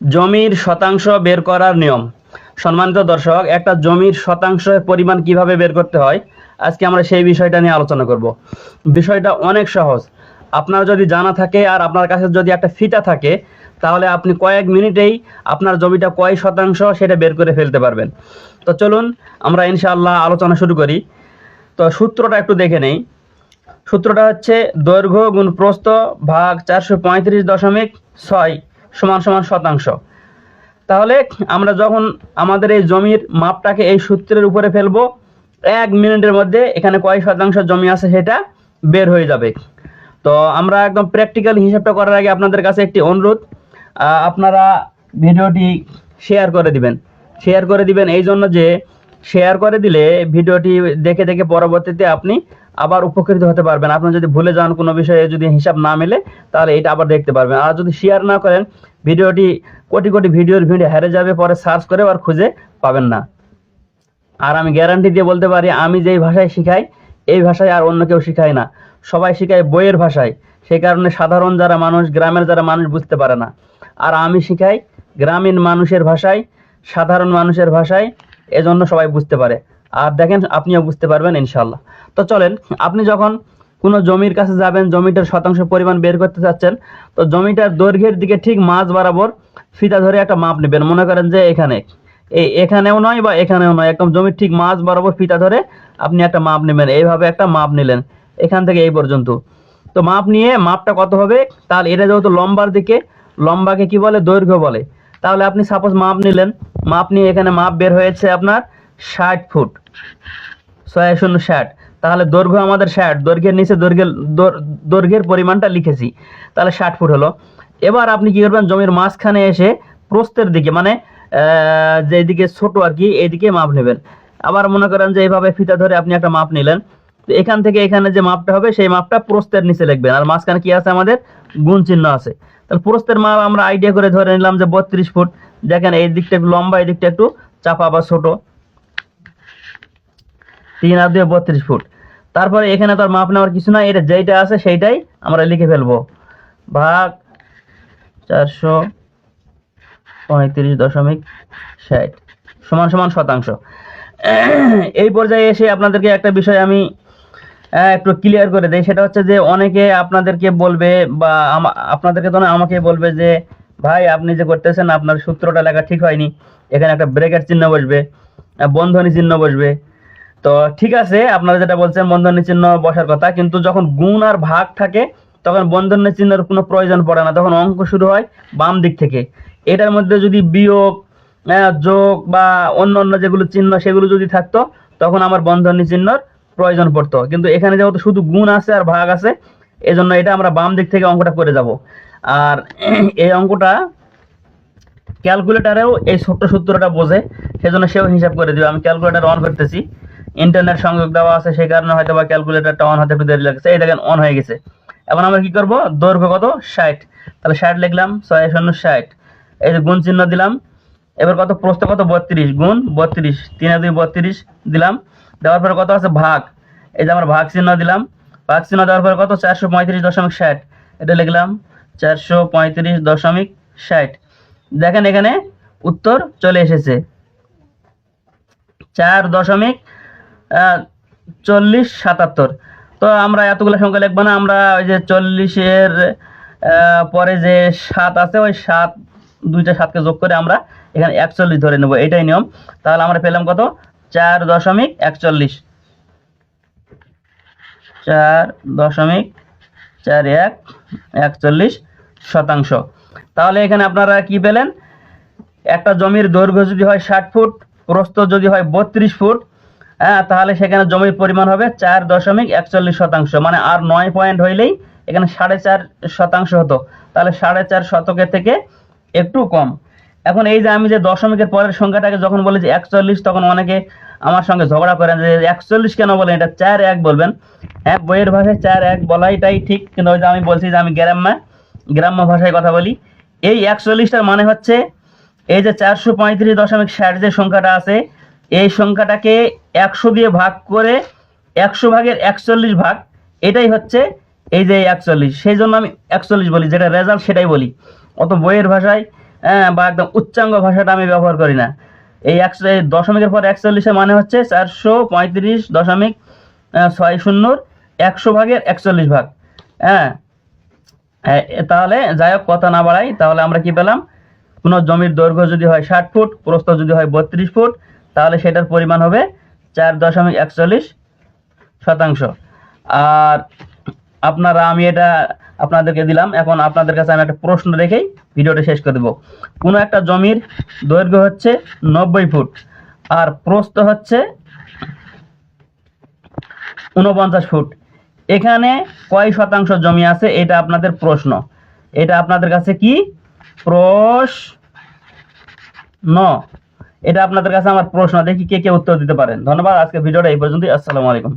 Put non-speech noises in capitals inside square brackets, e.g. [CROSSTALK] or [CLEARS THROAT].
জমির শতাংশ বের করার নিয়ম। সম্মানিত দর্শক, একটা জমির শতাংশের পরিমাণ কীভাবে বের করতে হয়, আজকে আমরা সেই বিষয়টা নিয়ে আলোচনা করব। বিষয়টা অনেক সহজ। আপনার যদি জানা থাকে আর আপনার কাছে যদি একটা ফিতা থাকে, তাহলে আপনি কয়েক মিনিটেই আপনার জমিটা কয় শতাংশ সেটা বের করে ফেলতে পারবেন। তো চলুন, আমরা ইনশাআল্লাহ আলোচনা শুরু করি। তো সূত্রটা একটু দেখে নেই। সূত্রটা হচ্ছে দৈর্ঘ্য গুণ প্রস্থ ভাগ চারশো পঁয়ত্রিশ দশমিক ছয় সমান সমান শতাংশ। তাহলে আমরা যখন আমাদের এই জমির মাপটাকে এই সূত্রের উপরে ফেলব, এক মিনিটের মধ্যে এখানে কয় শতাংশ জমি আছে সেটা বের হয়ে যাবে। তো আমরা একদম প্র্যাকটিক্যাল হিসাবটা করার আগে আপনাদের কাছে একটি অনুরোধ আপনারা ভিডিওটি শেয়ার করে দিবেন। শেয়ার করে দিবেন এই জন্য যে শেয়ার করে দিলে ভিডিওটি দেখে দেখে পরবর্তীতে আপনি আবার উপকৃত হতে পারবেন। আপনি যদি ভুলে যান কোনো বিষয়ে, যদি হিসাব না মেলে, তাহলে এটা আবার দেখতে পারবেন। আর যদি শেয়ার না করেন, ভিডিওটি কোটি কোটি ভিডিওর ভিডিও হেরে যাবে, পরে সার্চ করে আর খুঁজে পাবেন না। আর আমি গ্যারান্টি দিয়ে বলতে পারি, আমি যেই ভাষায় শিখাই, এই ভাষায় আর অন্য কেউ শিখায় না। সবাই শিখায় বইয়ের ভাষায়। সেই কারণে সাধারণ যারা মানুষ, গ্রামের যারা মানুষ বুঝতে পারে না। আর আমি শিখাই গ্রামীণ মানুষের ভাষায়, সাধারণ মানুষের ভাষায়, এজন্য সবাই বুঝতে পারে। আর দেখেন, আপনিও বুঝতে পারবেন ইনশাল্লাহ তো চলেন, আপনি যখন কোনো জমির কাছে যাবেন, জমিটার শতাংশ পরিমাণ বের করতে চাচ্ছেন, তো জমিটার দৈর্ঘ্যের দিকে ঠিক মাঝ বরাবর ফিতা ধরে একটা মাপ নেবেন। মনে করেন যে এখানে এই এখানেও নয় বা এখানেও নয়, একদম জমির ঠিক মাঝ বরাবর ফিতা ধরে আপনি একটা মাপ নেবেন। এইভাবে একটা মাপ নিলেন, এখান থেকে এই পর্যন্ত। তো মাপ নিয়ে মাপটা কত হবে? তাহলে এটা যেহেতু লম্বার দিকে, লম্বাকে কি বলে? দৈর্ঘ্য বলে। তাহলে আপনি সাপোজ মাপ নিলেন, মাপ নিয়ে এখানে মাপ বের হয়েছে আপনার ষাট ফুট। ছয় শূন্য ষাট। তাহলে দৈর্ঘ্য আমাদের ষাট। দৈর্ঘ্যের নিচে দৈর্ঘ্যের দৈর্ঘ্যের পরিমাণটা লিখেছি। তাহলে ষাট ফুট হলো। এবার আপনি কি করবেন? জমির মাঝখানে এসে প্রস্থের দিকে মানে যেদিকে ছোট আর কি এইদিকে মাপ নেবেন। আবার মনে করেন যে এইভাবে ফিতা ধরে আপনি একটা মাপ নিলেন। তো এখান থেকে এখানে যে মাপটা হবে, সেই মাপটা প্রস্থের নিচে লিখবেন। আর মাঝখানে কি আছে আমাদের? গুণ চিহ্ন আছে। তাহলে প্রস্থের মাপ আমরা আইডিয়া করে ধরে নিলাম যে বত্রিশ ফুট। দেখেন এই দিকটা একটু লম্বা, এই দিকটা একটু চাপা বা ছোট। তিন আর দুই বত্রিশ ফুট। তারপরে এখানে তো আর মাপ নেওয়ার কিছু না এটা যেইটা আছে সেইটাই আমরা লিখে ফেলব। ভাগ চারশো পঁয়ত্রিশ দশমিক ষাট, সমান সমান শতাংশ। এই পর্যায়ে এসে আপনাদেরকে একটা বিষয় আমি একটু ক্লিয়ার করে দেই, সেটা হচ্ছে যে অনেকে আপনাদেরকে বলবে বা আপনাদেরকে তো না, আমাকে বলবে যে, ভাই, আপনি যে করতেছেন, আপনার সূত্রটা লেখা ঠিক হয়নি। এখানে একটা ব্রেকের চিহ্ন বসবে বন্ধনী চিহ্ন বসবে। তো ঠিক আছে, আপনারা যেটা বলছেন বন্ধনী চিহ্ন বসার কথা, কিন্তু যখন গুণ আর ভাগ থাকে, তখন বন্ধনী চিহ্নের কোনো প্রয়োজন পড়ে না, তখন অঙ্ক শুরু হয় বাম দিক থেকে। এটার মধ্যে যদি বিয়োগ যোগ বা অন্য অন্য যেগুলো চিহ্ন সেগুলো যদি থাকতো, তখন আমার বন্ধনী চিহ্নর প্রয়োজন পড়তো। কিন্তু এখানে যেহেতু শুধু গুণ আছে আর ভাগ আছে, এজন্য এটা আমরা বাম দিক থেকে অঙ্কটা করে যাব। আর [CLEARS THROAT] এই অঙ্কটা ক্যালকুলেটারেও এই ছোট্ট সূত্রটা বোঝে, সেজন্য সেও হিসাব করে দিবে। আমি ক্যালকুলেটার অন করতেছি। ইন্টারনেট সংযোগ দেওয়া আছে, সেই কারণে হয়তো বা ক্যালকুলেটারটা অন হতে একটু দেরি লাগছে। এই দেখেন অন হয়ে গেছে। এখন আমরা কি করব? দৈর্ঘ্য কত? ষাট। তাহলে ষাট লিখলাম, ছয় শূন্য ষাট। এই যে গুণ চিহ্ন দিলাম, এবার কত? প্রস্থ কত? বত্রিশ। গুণ বত্রিশ। তিনে দুই বত্রিশ দিলাম। দেওয়ার পরে কত আছে? ভাগ। এই যে আমার ভাগ চিহ্ন দিলাম। ভাগ চিহ্ন দেওয়ার পরে কত? চারশো পঁয়ত্রিশ দশমিক ষাট। এটা লিখলাম, চারশো পঁয়ত্রিশ দশমিক ষাট। দেখেন এখানে উত্তর চলে এসেছে। চার দশমিক চল্লিশ সাতাত্তর। তো আমরা এতগুলো সংখ্যা লিখব না, আমরা ওই যে চল্লিশের পরে যে সাত আছে, ওই সাত, দুইটা সাতকে যোগ করে আমরা এখানে একচল্লিশ ধরে নেব, এটাই নিয়ম। তাহলে আমরা পেলাম কত? চার দশমিক একচল্লিশ। চার দশমিক চার এক একচল্লিশ শতাংশ। তাহলে এখানে আপনারা কি পেলেন? একটা জমির দৈর্ঘ্য যদি হয় ষাট ফুট, প্রস্থ যদি হয় বত্রিশ ফুট হ্যাঁ তাহলে সেখানে জমির পরিমাণ হবে চার দশমিক একচল্লিশ শতাংশ মানে আর নয় পয়েন্ট হইলেই এখানে সাড়ে চার শতাংশ হতো। তাহলে সাড়ে চার শতকের থেকে একটু কম। এখন এই যে আমি যে দশমিকের পরের সংখ্যাটাকে যখন বলি যে একচল্লিশ, তখন অনেকে আমার সঙ্গে ঝগড়া করেন যে একচল্লিশ কেন বলেন? এটা চার এক বলবেন। হ্যাঁ বইয়ের ভাষায় চার এক বলাইটাই ঠিক, কিন্তু ওই যে আমি বলছি যে আমি গ্রাম্য গ্রাম্য ভাষায় কথা বলি, এই একচল্লিশটার মানে হচ্ছে এই যে চারশো পঁয়ত্রিশ দশমিক ষাট যে সংখ্যাটা আছে এই সংখ্যাটাকে একশো দিয়ে ভাগ করে একশো ভাগের একচল্লিশ ভাগ এটাই হচ্ছে এই যে একচল্লিশ। সেই জন্য আমি একচল্লিশ বলি যেটা রেজাল্ট সেটাই বলি। অত বইয়ের ভাষায় হ্যাঁ বা একদম উচ্চাঙ্গ ভাষাটা আমি ব্যবহার করি না। এই একশো দশমিকের পর একচল্লিশের মানে হচ্ছে চারশো পঁয়ত্রিশ দশমিক ছয় শূন্যর একশো ভাগের একচল্লিশ ভাগ। হ্যাঁ হ্যাঁ, তাহলে যাই হোক কথা না বাড়াই তাহলে আমরা কি পেলাম? কোনো জমির দৈর্ঘ্য যদি হয় ষাট ফুট প্রস্থ যদি হয় বত্রিশ ফুট তাহলে সেটার পরিমাণ হবে চার দশমিক একচল্লিশ শতাংশ। আর আপনারা আমি এটা আপনাদেরকে দিলাম। এখন আপনাদের কাছে আমি একটা প্রশ্ন রেখেই ভিডিওটা শেষ করে দেবো। কোনো একটা জমির দৈর্ঘ্য হচ্ছে নব্বই ফুট আর প্রস্থ হচ্ছে উনপঞ্চাশ ফুট। এখানে কয় শতাংশ জমি আছে এটা আপনাদের প্রশ্ন। এটা আপনাদের কাছে কি? প্রশ্ন এটা আপনাদের কাছে আমার প্রশ্ন, দেখি কে কে উত্তর দিতে পারেন। ধন্যবাদ আজকে ভিডিওটা এই পর্যন্ত আসসালামু আলাইকুম।